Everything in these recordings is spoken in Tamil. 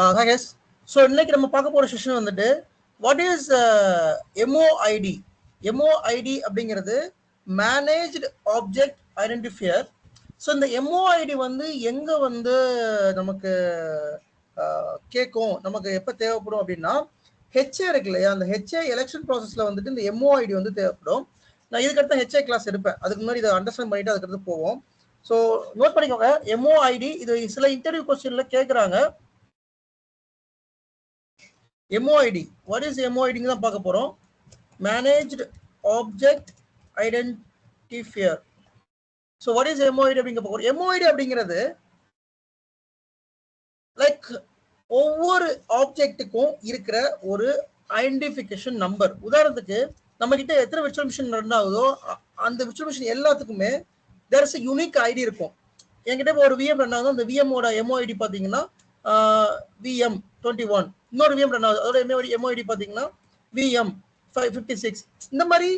Uh, கேஸ் ஸோ இன்னைக்கு நம்ம பார்க்க போகிற செஷன் வந்துட்டு வாட் இஸ் எம்ஓஐடி எம்ஓஐடி அப்படிங்கிறது மேனேஜ்டு ஆப்ஜெக்ட் ஐடென்டிஃபையர் ஸோ இந்த எம்ஓஐடி வந்து எங்கே வந்து நமக்கு uh, கேட்கும் நமக்கு எப்போ தேவைப்படும் அப்படின்னா ஹெச்ஏ இருக்கு இல்லையா? அந்த ஹெச்ஏ எலெக்ஷன் ப்ராசஸில் வந்துட்டு இந்த எம்ஓஐடி வந்து தேவைப்படும். நான் இதுக்கடுத்து ஹெச்ஏ கிளாஸ் எடுப்பேன். அதுக்கு முன்னாடி இதை அண்டர்ஸ்டாண்ட் பண்ணிட்டு அதுக்கடுத்து போவோம். ஸோ நோட் பண்ணிக்கோங்க. எம்ஓஐடி இது சில இன்டர்வியூ கொஸ்டின்ல கேட்குறாங்க எம்ஓஐடி வாட் இஸ் எம்ஓஐடிங்க தான் பார்க்க போகிறோம் managed object identifier so what is MOID அப்படிங்க போகிறோம் எம்ஓஐடி அப்படிங்கிறது லைக் ஒவ்வொரு ஆப்ஜெக்ட்டுக்கும் இருக்கிற ஒரு ஐடென்டிஃபிகேஷன் நம்பர் உதாரணத்துக்கு நம்ம கிட்ட எத்தனை விர்ச்சுவல் மிஷின் ரன் ஆகுதோ அந்த விர்ச்சுவல் மிஷின் எல்லாத்துக்குமே தேர் இஸ் யூனிக் ஐடி இருக்கும். என்கிட்ட இப்போ ஒரு விஎம் ரன் ஆகுது அந்த விஎம்மோட எம்ஓஐடி பார்த்தீங்கன்னா விஎம் டுவெண்ட்டி ஒன் இன்னொரு விஎம் ரன் ஆகுது. அதோட எம்ஓடி எம்ஓடி பார்த்தீங்கன்னா விஎம் ஃபைவ் ஃபிஃப்டி சிக்ஸ் இந்த மாதிரி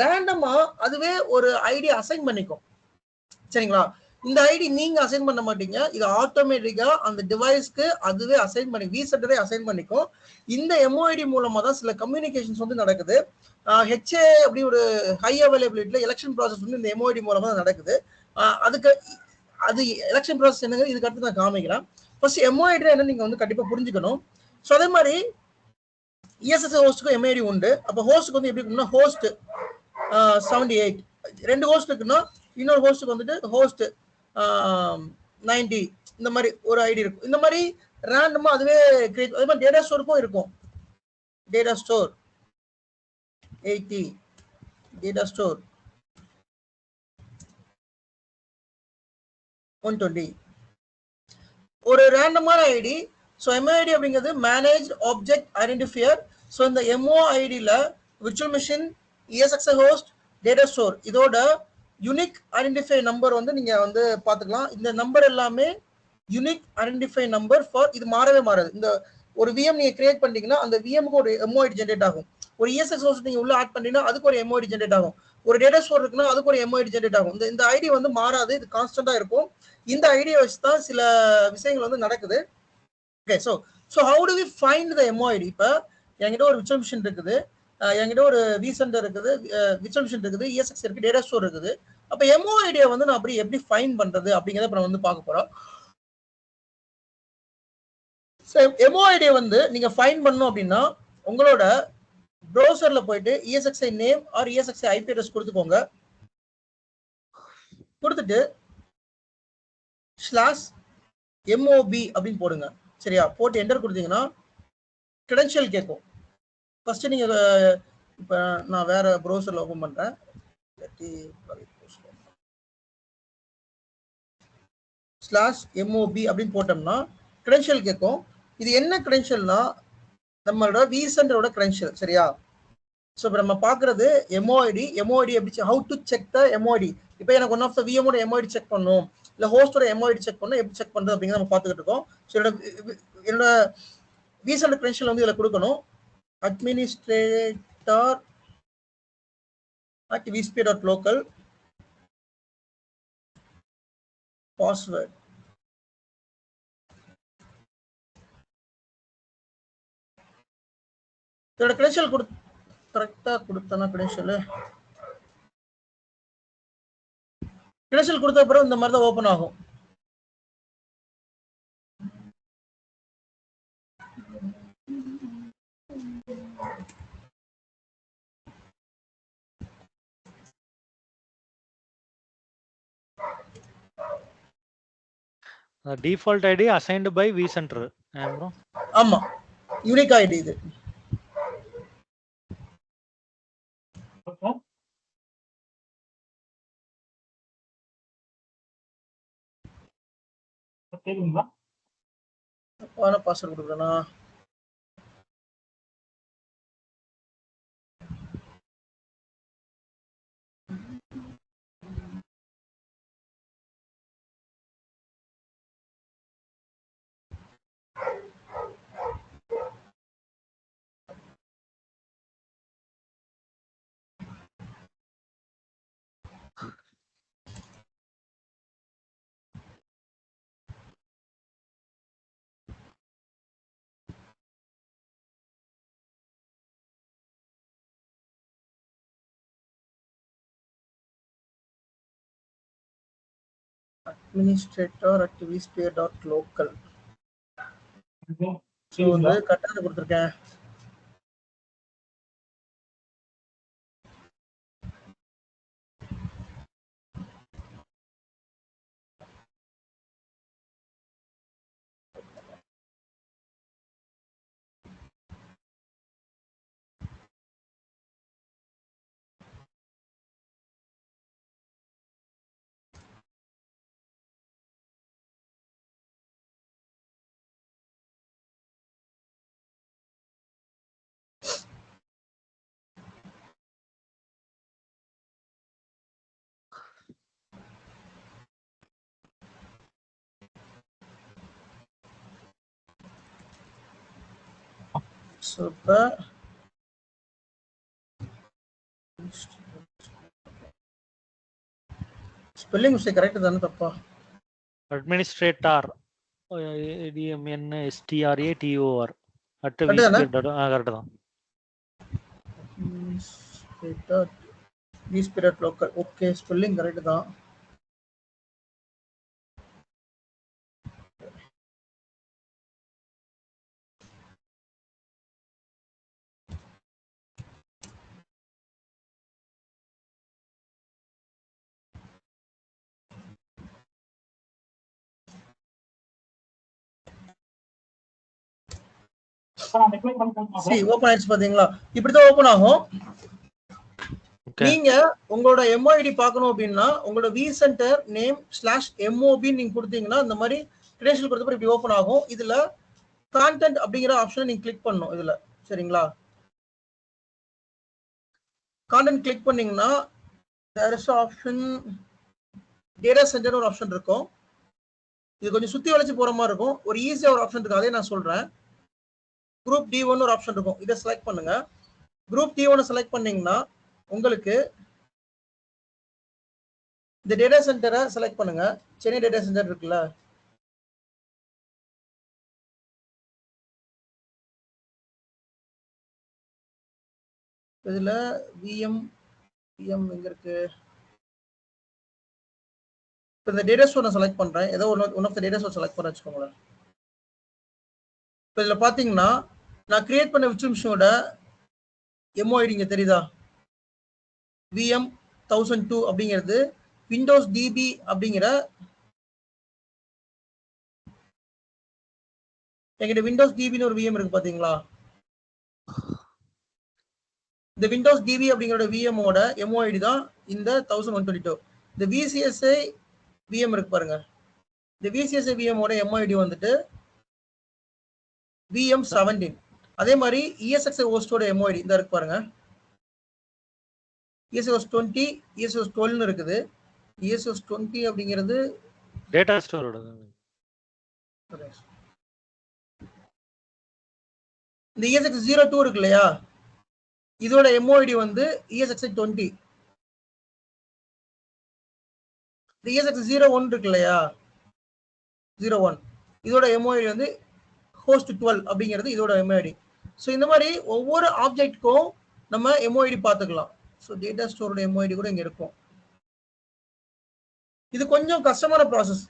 ரேண்டமா அதுவே ஒரு ஐடி அசைன் பண்ணிக்கும். சரிங்களா? இந்த ஐடி நீங்க அசைன் பண்ண மாட்டீங்க. இது ஆட்டோமேட்டிக்கா அந்த டிவைஸ்க்கு அதுவே அசைன் பண்ணி வி அசைன் பண்ணிக்கும். இந்த எம்ஓஐடி மூலமா தான் சில கம்யூனிகேஷன்ஸ் வந்து நடக்குது. ஹெச்ஏ அப்படி ஒரு ஹை அவைலபிலிட்டியில எலெக்ஷன் ப்ராசஸ் வந்து இந்த எம்ஓஐடி மூலமா தான் நடக்குது. அதுக்கு அது எலெக்ஷன் ப்ராசஸ் என்னங்க இதுக்கு அடுத்து நான் காமிக்கிறேன். ஃபர்ஸ்ட் எம்ஓஐடி என்ன நீங்க வந்து கண்டிப்பா புரிஞ்சுக்கணும். ஸோ அதே மாதிரி இஎஸ்எஸ் ஹோஸ்ட்டுக்கும் எம்ஐடி உண்டு. அப்போ ஹோஸ்ட்டுக்கு வந்து எப்படி இருக்கும்னா ஹோஸ்ட் செவன்டி எயிட் ரெண்டு ஹோஸ்ட் இருக்குன்னா இன்னொரு ஹோஸ்ட்டுக்கு வந்துட்டு ஹோஸ்ட் நைன்டி இந்த மாதிரி ஒரு ஐடி இருக்கும். இந்த மாதிரி ரேண்டமா அதுவே கிரியேட் அதே மாதிரி டேட்டா ஸ்டோருக்கும் இருக்கும். Data store eighty data store one twenty ஒரு ரேண்டமான ஐடி ஸோ எம்ஓஐடி அப்படிங்கிறது மேனேஜ் ஆப்ஜெக்ட் ஐடென்டிஃபையர் ஸோ இந்த எம்ஓஐடியில் virtual machine ESXi host data store இதோட யுனிக் ஐடென்டிஃபை நம்பர் வந்து நீங்கள் வந்து பார்த்துக்கலாம். இந்த நம்பர் எல்லாமே யுனிக் ஐடென்டிஃபை நம்பர் ஃபார் இது மாறவே மாறாது. இந்த ஒரு விஎம் நீங்கள் கிரியேட் பண்ணிட்டீங்கன்னா அந்த விஎம்க்கு ஒரு எம்ஓஐடி ஜென்ரேட் ஆகும். ஒரு இஎஸ்எஸ் ஹோஸ்ட் நீங்கள் உள்ள ஆட் பண்ணிட்டீங்கன்னா அதுக்கு ஒரு எம்ஓஐடி ஜென்ரேட் ஆகும். ஒரு டேட்டா ஸ்டோர் இருக்குன்னா அதுக்கு ஒரு எம்ஓஐடி ஜென்ரேட் ஆகும். இந்த இந்த ஐடி வந்து மாறாது. இது கான்ஸ்டன்டா இருக்கும். இந்த ஐடியை வச்சு தான் சில விஷயங்கள் வந்து நடக்குது. Okay so so how do we find the MOID இப்போ என்கிட்ட ஒரு விர்ச்சுவல் மிஷின் இருக்குது என்கிட்ட ஒரு வி சென்டர் இருக்குது. விர்ச்சுவல் மிஷின் இருக்குது. இஎஸ்எக்ஸ் இருக்குது டேட்டா ஸ்டோர் இருக்குது. அப்போ எம்ஓஐடியை வந்து நான் அப்படி எப்படி ஃபைன் பண்ணுறது அப்படிங்கிறத இப்போ வந்து பார்க்க போகிறோம் எம்ஓஐடியை வந்து நீங்கள் ஃபைன் பண்ணணும் அப்படின்னா உங்களோட ப்ரௌசரில் போயிட்டு ESXi name or ESXi IP address கொடுத்துக்கோங்க. கொடுத்துட்டு ஸ்லாஷ் எம்ஓபி அப்படின்னு போடுங்க. சரியா? போட்டு என்டர் கொடுத்தீங்கன்னா கிரெடென்ஷியல் கேட்கும். ஃபர்ஸ்ட் நீங்க இப்போ நான் வேற ப்ரௌசர்ல ஓப்பன் பண்றேன். ஸ்லாஷ் எம்ஓபி அப்படின்னு போட்டோம்னா கிரெடென்ஷியல் கேட்கும். இது என்ன கிரெடென்ஷியல்னா நம்மளோட விசென்டரோட கிரெடென்ஷியல் சரியா? ஸோ இப்போ நம்ம பார்க்குறது எம்ஓஐடி எம்ஓஐடி எப்படி how to check the MOID இப்போ எனக்கு ஒன் ஆஃப் த விஎமோட எம்ஓஐடி செக் பண்ணும் இல்லை ஹோஸ்டோட எம்ஓஐடி செக் பண்ணணும் எப்படி செக் பண்ணுறது அப்படிங்கிறத நம்ம பார்த்துக்கிட்டு இருக்கோம். ஸோ என்னோட என்னோட விசென்டர் கிரெடென்ஷியல் வந்து இதில் கொடுக்கணும். அட்மினிஸ்ட்ரேட்டர் டாட் லோக்கல் பாஸ்வேர்ட் இதோட கிரெடென்ஷியல் கொடு கரெக்டாக கொடுத்தனா கிரெடென்ஷியல் கிரெடென்ஷியல் கொடுத்த பிறகு இந்த மாதிரி தான் ஓப்பன் ஆகும். Default id assigned by vcenter bro ஆமா. யூனிக் ஐடி இது. கேக்குங்களா தப்பான பாஸ்வேர்ட் கொடுக்குறேனா administrator at vsphere.local ஸோ வந்து கரெக்டாக கொடுத்துருக்கேன் இப்போ ஸ்பெல்லிங் மிஸ்டேக் கரெக்ட் தானே தப்பா? அட்மினிஸ்ட்ரேட்டார் டிஎம்என் எஸ்டிஆர்ஏ டிஓஆர் அட்? கரெக்ட் தான்? Spirit local okay spelling correct தான். ஓபன் ஆயிடுச்சு பாத்தீங்களா? இப்படிதான் ஓபன் ஆகும். நீங்க உங்களோட எம்ஓஐடி பார்க்கணும் அப்படின்னா உங்களோட vCenter name slash MOB நீங்க கொடுத்தீங்கன்னா இந்த மாதிரி கிரெடென்ஷியல் கொடுத்தப்ப இப்படி ஓபன் ஆகும். இதுல கான்டென்ட் அப்படிங்கிற ஆப்ஷனை நீங்க கிளிக் பண்ணணும் இதுல. சரிங்களா? கான்டென்ட் கிளிக் பண்ணீங்கன்னா there is option data center ஒரு ஆப்ஷன் இருக்கும். இது கொஞ்சம் சுத்தி வளைச்சு போற மாதிரி இருக்கும். ஒரு ஈஸியா ஒரு ஆப்ஷன் இருக்கு. அதே நான் சொல்றேன். குரூப் டி ஒன்னு ஒரு ஆப்ஷன் இருக்கும். இதை செலக்ட் பண்ணுங்க. குரூப் டி ஒன்னு செலக்ட் பண்ணீங்கன்னா உங்களுக்கு இந்த டேட்டா சென்டரை செலக்ட் பண்ணுங்க. சென்னை டேட்டா சென்டர் இருக்குல்ல? இதுல விஎம் விஎம் எங்க இருக்கு? இப்ப இந்த டேட்டா ஸ்டோர் நான் செலக்ட் பண்றேன். ஏதோ one one of the data store select பண்ண வச்சுக்கோங்களேன். இப்போ இதுல பாத்தீங்கன்னா நான் கிரியேட் பண்ண விச்சு மிஷனோட எம்ஓஐடி இங்கே தெரியுதா? விஎம் தௌசண்ட் டூ அப்படிங்கிறது விண்டோஸ் டிபி அப்படிங்கிற என்கிட்ட விண்டோஸ் டிபின்னு ஒரு விஎம் இருக்கு பாத்தீங்களா? இந்த விண்டோஸ் டிபி அப்படிங்கிற விஎம்மோட எம்ஓஐடி தான் இந்த தௌசண்ட் ஒன் டுவெண்ட்டி டூ இந்த விசிஎஸ்ஐ விஎம் இருக்கு பாருங்க. இந்த விசிஎஸ்ஐ விஎம்மோட எம்ஓஐடி வந்துட்டு விஎம் செவன்டீன் அதே மாதிரி இஎஸ்எக்ஸ்ஐ ஹோஸ்டோட எம்ஓஐடி இந்த இருக்கு பாருங்க. இஎஸ்எஸ் டுவெண்ட்டி இஎஸ்எஸ் டுவெல்னு இருக்குது. இஎஸ்எஸ் டுவெண்ட்டி அப்படிங்கிறது டேட்டா ஸ்டோரோட இந்த இஎஸ்எக்ஸ் ஜீரோ டூ இருக்கு இல்லையா? இதோட எம்ஓஐடி வந்து இஎஸ்எக்ஸ் டுவெண்ட்டி இந்த இஎஸ்எக்ஸ் ஜீரோ ஒன் இருக்கு இல்லையா? ஜீரோ ஒன் இதோட எம்ஓஐடி வந்து ஹோஸ்ட் டுவெல் அப்படிங்கிறது இதோட எம்ஓஐடி ஸோ இந்த மாதிரி ஒவ்வொரு ஆப்ஜெக்ட்க்கும் நம்ம எம்ஓஐடி பார்த்துக்கலாம். ஸோ டேட்டா ஸ்டோரோட எம்ஓஐடி கூட இங்கே இருக்கும். இது கொஞ்சம் கஷ்டமான ப்ராசஸ்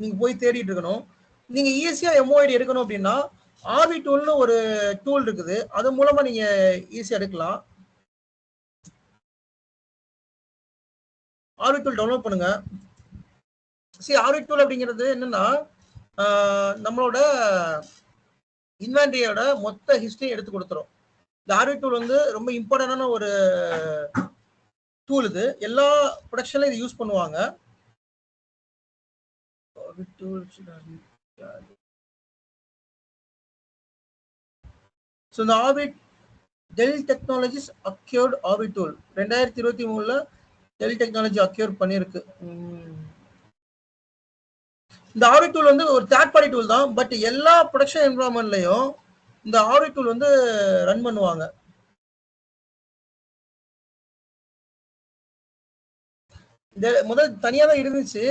நீங்கள் போய் தேடிட்டு இருக்கணும். நீங்கள் ஈஸியாக எம்ஓஐடி எடுக்கணும் அப்படின்னா ஆர்வி டூல்னு ஒரு டூல் இருக்குது. அது மூலமாக நீங்கள் ஈஸியாக எடுக்கலாம். ஆர்வி டூல் டவுன்லோட் பண்ணுங்க. சரி ஆர்வி டூல் அப்படிங்கிறது என்னன்னா நம்மளோட இன்வென்ட்ரியோட மொத்த ஹிஸ்டரி எடுத்து கொடுத்துரும். இந்த ஆர்வி டூல் வந்து ரொம்ப இம்பார்ட்டண்டான ஒரு டூல் இது. எல்லா ப்ரொடக்ஷன்லையும் இது யூஸ் பண்ணுவாங்க. ஸோ இந்த orbit Dell Technologies acquired orbit tool ரெண்டாயிரத்தி இருபத்தி மூணில் டெல் டெக்னாலஜி அக்யூர் பண்ணியிருக்கு. இந்த ஆர்பிட் டூல் வந்து ஒரு தேர்ட் பார்ட்டி டூல் தான் பட் எல்லா ப்ரொடக்ஷன் என்வரான்மெண்ட்லையும் இந்த ஆர்பிட் டூல் வந்து ரன் பண்ணுவாங்க. முதல் தனியாக தான் இருந்துச்சு.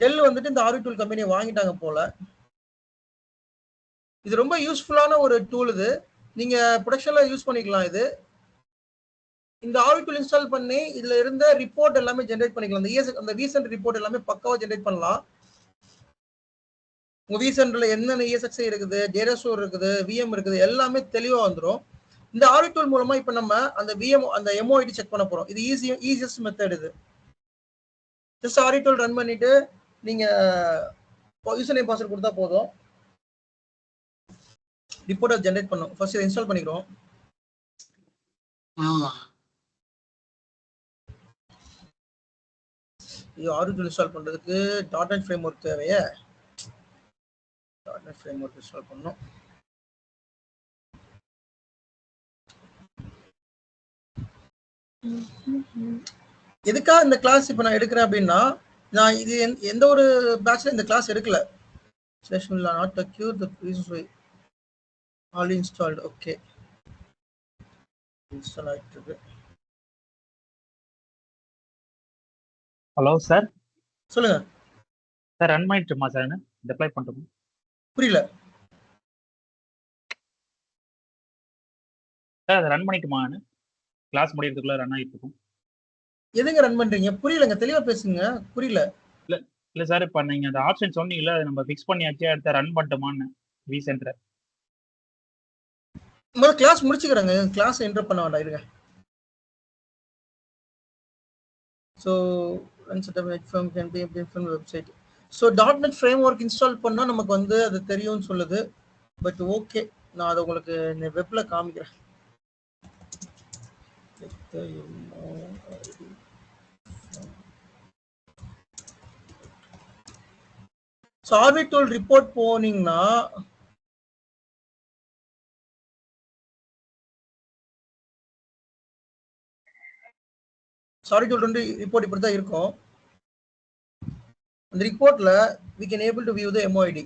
டெல் வந்துட்டு இந்த ஆர்வி டூல் கம்பெனியை வாங்கிட்டாங்க போல. இது ரொம்ப யூஸ்ஃபுல்லான ஒரு டூல் இது. நீங்கள் ப்ரொடக்ஷனில் யூஸ் பண்ணிக்கலாம் இது. இந்த ஆர்டூல் இன்ஸ்டால் பண்ணி இதுல இருந்த ரிப்போர்ட் எல்லாமே ஜென்ரேட் பண்ணிக்கலாம். அந்த இஎஸ் அந்த ரீசெண்ட் ரிப்போர்ட் எல்லாமே பக்காவா ஜென்ரேட் பண்ணலாம். உங்க விசென்டர்ல என்னென்ன இஎஸ்எக்ஸ் இருக்குது டேட்டா இருக்குது விஎம் இருக்குது எல்லாமே தெளிவா வந்துடும் இந்த ஆடிட்டூல் மூலமா இப்ப நம்ம அந்த விஎம் அந்த எம்ஓஐடி செக் பண்ண போறோம். இது ஈஸி ஈஸியஸ்ட் மெத்தட் இது. ஜஸ்ட் டூல் ரன் பண்ணிட்டு நீங்க யூசர் நேம் பாஸ்வேர்ட் கொடுத்தா போதும். ரிப்போர்ட்டை ஜென்ரேட் பண்ணும். ஃபர்ஸ்ட் இதை இன்ஸ்டால் பண்ணிக்கிறோம். இது ஆடிட்டூல் இன்ஸ்டால் பண்றதுக்கு டாட் நெட் ஃப்ரேம் ஒர்க் தேவையே. Dot net framework install பண்ணணும். எதுக்காக இந்த கிளாஸ் இப்போ நான் எடுக்கிறேன் அப்படின்னா நான் இது எந்த- எந்த ஒரு பேட்ச்ல இந்த கிளாஸ் எடுக்கல. Session not acquire the process why all installed okay install ஆகிட்டு இருக்கு. ஹலோ சார் சொல்லுங்க. சார் ரன் பண்ணிட்டுமா சார் டிப்ளை பண்ணட்டுமா? புரியல. சார் அதை ரன் பண்ணிட்டுமா கிளாஸ் முடியறதுக்குள்ள ரன் ஆகிட்டு இருக்கும் எதுங்க ரன் பண்றீங்க? புரியலங்க தெளிவா பேசுங்க. புரியல. இல்லை சார் இப்போ நீங்கள் அந்த ஆப்ஷன் சொன்னீங்கல்ல அதை நம்ம ஃபிக்ஸ் பண்ணியாச்சு அடுத்த ரன் பண்ணட்டுமான்னு வி சென்டர் முதல்ல கிளாஸ் முடிச்சுக்கிறேங்க. கிளாஸ் என்டர் பண்ண வேண்டாம் இருங்க. So net from can be from website so dot net framework install பண்ணால் நமக்கு வந்து அது தெரியும்னு சொல்லுது. பட் ஓகே நான் அதை உங்களுக்கு வெப்பில் காமிக்கிறேன். ஸோ டூல் ரிப்போர்ட் போனீங்கன்னா சாரி டூல் ரிப்போர்ட் இப்படி தான் இருக்கும். அந்த ரிப்போர்ட்ல we can able to view the MOID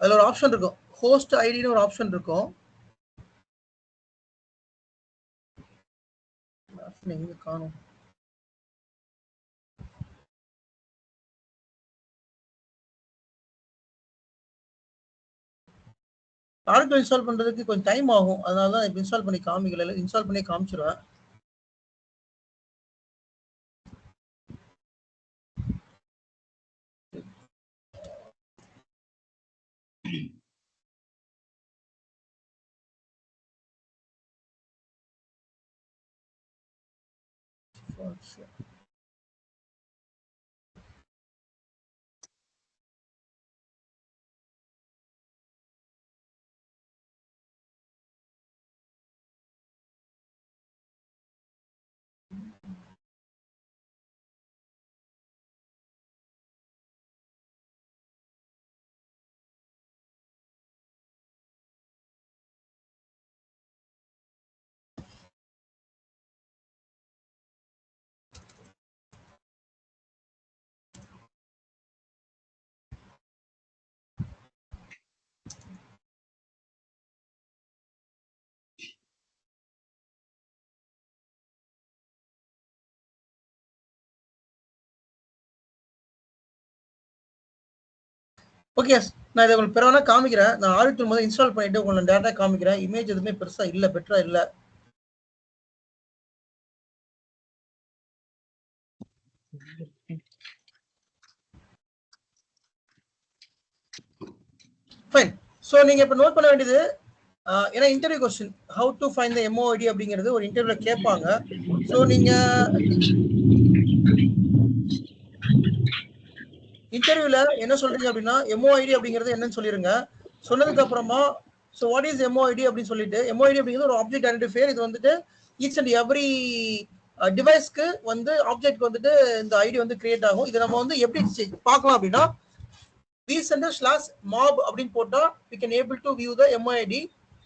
அதில் ஒரு ஆப்ஷன் இருக்கும். ஹோஸ்ட் ஐடின்னு ஒரு ஆப்ஷன் இருக்கும். எங்க காணும். ப்ராடக்ட் இன்ஸ்டால் பண்றதுக்கு கொஞ்சம் டைம் ஆகும். அதனால தான் இப்போ இன்ஸ்டால் பண்ணி காமிக்கல. இன்ஸ்டால் பண்ணி காமிச்சிருவேன். 是。ஓகே நான் இதை உங்களுக்கு பிறகு காமிக்கிறேன். நான் ஆடிட்டர் முதல் இன்ஸ்டால் பண்ணிட்டு உங்களுக்கு டேட்டா காமிக்கிறேன். இமேஜ் எதுவுமே பெருசா இல்ல பெட்டரா இல்ல. ஃபைன் ஸோ நீங்க இப்ப நோட் பண்ண வேண்டியது ஏன்னா interview question how to find the MOID அப்படிங்கிறது ஒரு இன்டர்வியூல கேட்பாங்க. ஸோ நீங்க இன்டர்வியூல என்ன சொல்றீங்க அப்படின்னா எம்ஓஐடி அப்படிங்கிறது என்னன்னு சொல்லிருங்க. சொன்னதுக்கு அப்புறமா ஸோ வாட் இஸ் எம்ஓஐடி அப்படின்னு சொல்லிட்டு எம்ஓஐடி அப்படிங்கிறது ஒரு ஆப்ஜெக்ட் ஐடென்டிஃபையர் இது வந்துட்டு ஈச் அண்ட் எவ்ரி டிவைஸ்க்கு வந்து ஆப்ஜெக்ட் வந்துட்டு இந்த ஐடி வந்து கிரியேட் ஆகும். இதை நம்ம வந்து எப்படி பார்க்கலாம் அப்படின்னா vcenter ஸ்லாஸ் மாப் அப்படின்னு போட்டா we can able to view the MOID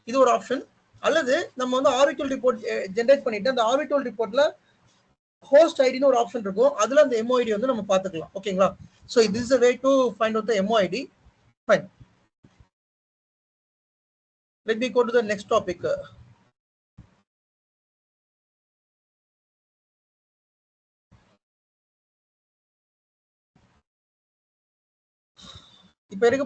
இது ஒரு ஆப்ஷன் அல்லது நம்ம வந்து ஆர்விட்டல் ரிப்போர்ட் ஜென்ரேட் பண்ணிட்டு அந்த ஆர்விட்டல் ரிப்போர்ட்ல ஹோஸ்ட் ஐடின்னு ஒரு ஆப்ஷன் இருக்கும். அதுல அந்த எம்ஓஐடி வந்து நம்ம பார்த்துக்கலாம். ஓகேங்களா? So this is a way to find out the MOID. Fine. Let me go to the next topic. இப்ப இருக்க